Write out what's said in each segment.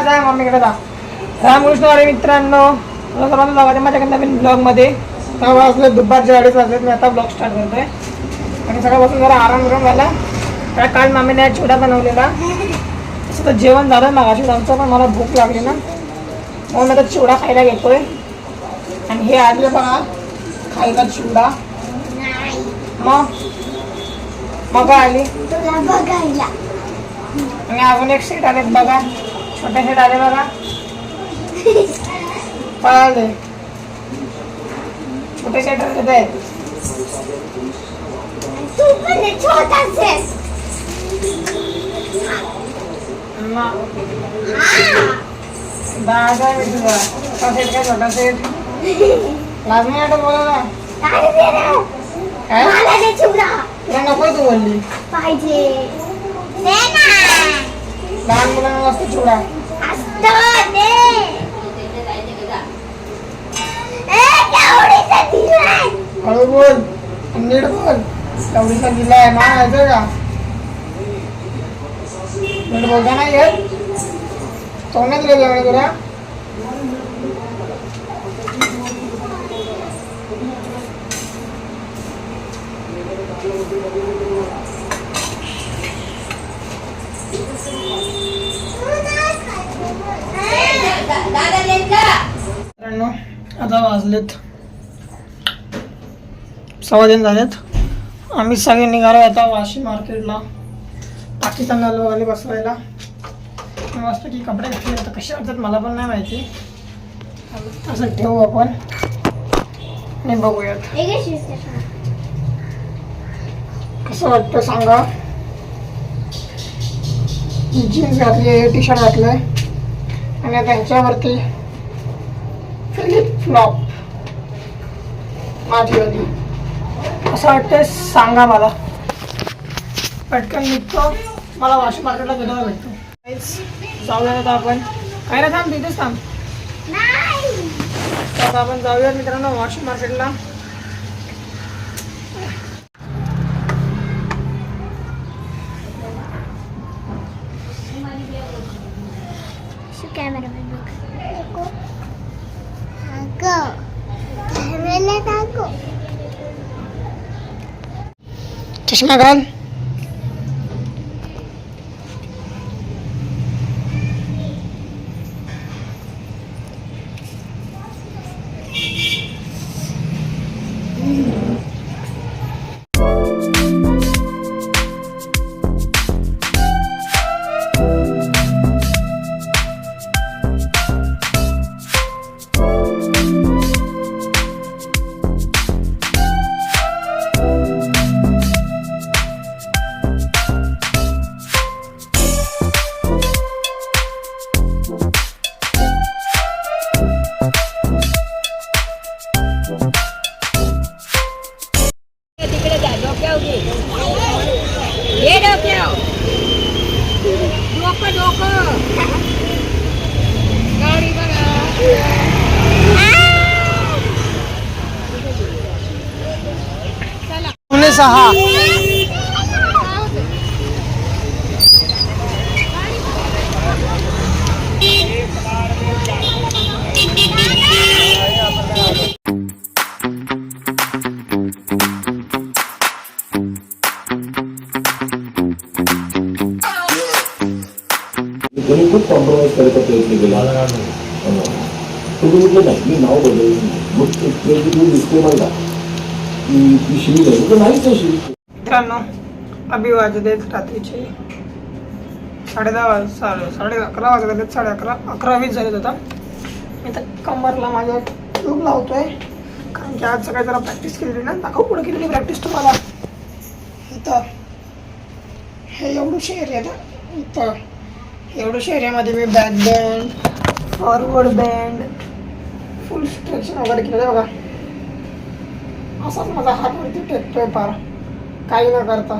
जा मम्मीकडे जा. रामकृष्ण वाले मित्रांनो माझ्या नवीन ब्लॉगमध्ये तेव्हा वाजले दुपारचे अडीच वाजले मी आता ब्लॉग स्टार्ट करतोय. आणि सकाळपासून जरा आराम करून झाला. तर काल मामीने आज चिवडा बनवलेला. तसं तर जेवण झालं मागाशी आमचं पण मला भूक लागली ना. म्हणून मी आता चिवडा खायला घेतोय आणि हे आले बघा खायला चिवडा. मग मग आली. आणि अजून एक सीट आलेत बघा. छोटे सीट आले बघा पळाले. छोटे सीट आले आहेत हा. दादा मी तुझा छोटा सीट काय छोटा सीट लाज नाही वाटत बोलायला काय नको तू बोलली. पाहिजे. लहान मुलांना चिवडा. असतं दिलंय? हळू बोल. नीट बोल. तेवढीचा दिलाय ना यायचं का नीट बोलता नाही येत. जेवण तुला मित्रांनो आता वाजलेत. सव्वा दिन झालेत. आम्ही सगळे निघालो आता वाशी मार्केटला पाकिस्तान लोकांनी बसवायला. मस्त की कपडे घेतले. तर कसे वाटतात मला पण नाही माहिती. असं ठेवू आपण. आणि बघूयात. कसं वाटतं सांगा. जीन्स घातली आहे टी शर्ट घातलंय. आणि आता ह्याच्यावरती फ्लिप फ्लॉप माझी होती असं वाटतंय सांगा मला. पटकन निघतो. मला वाशी मार्केटला गेल्यावर भेटतो. जाऊया आता आपण. काय ना थांब तिथेच थांब. आता आपण जाऊया मित्रांनो वाशी मार्केटला Şu kameraya bak. Ako. Kameraya ako. डोकं गाडी बघा सहा. त्यांनी खूप कॉम्प्रोमाइज करायचा प्रयत्न केला. हो. तुम्ही म्हटलं नाही मी नाव बदललं नाही. मग तुम्ही दिसते मला की ती श्री आहे म्हटलं नाहीच आहे श्री मित्रांनो अभि वाजलेत रात्रीचे. साडे दहा वाज साडे साडे अकरा वाजलेत साडे अकरा अकरा वीस झालेत आता. मी तर कमरला माझ्या ट्यूब लावतोय. कारण की आज सकाळी जरा प्रॅक्टिस केलेली ना दाखव पुढे केलेली प्रॅक्टिस तुम्हाला. इथं. हे एवढूशे एरियात इथं. एवढं एरियामध्ये मी back band forward band full stretching वगैरे केलं आहे बघा. असाच माझा हातवरती टेकतोय पार. काही न करता.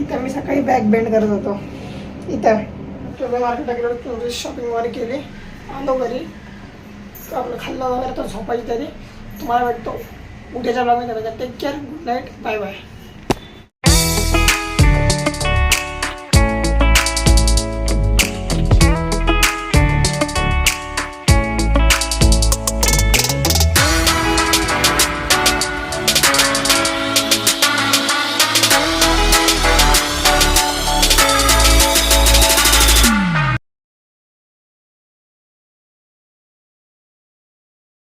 इथं मी सकाळी बॅक बँड करत होतो. इथं. तुम्ही मार्केटला गेलो तुझी शॉपिंग वगैरे केली. आलो घरी. आपलं खाल्लं वगैरे तर झोपायची तरी तुम्हाला वाटतो उद्याच्या ब्लॉगमध्ये take care good night bye bye